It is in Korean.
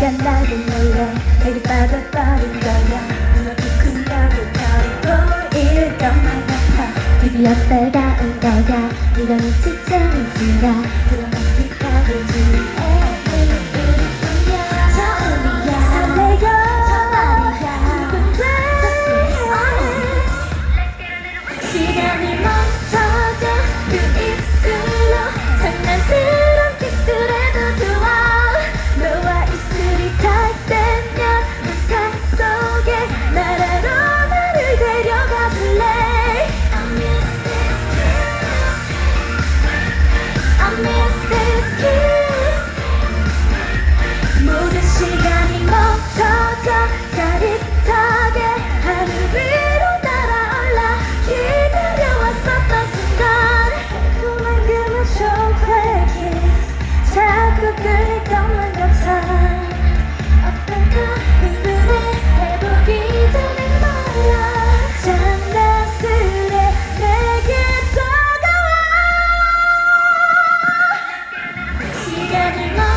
네가 나를 몰라 내게 빠져버린 거야. 눈앞이 끝나고 바로 보일 것만 같아 입이 엇발가운 거야. 이건 지쳐있지라. 아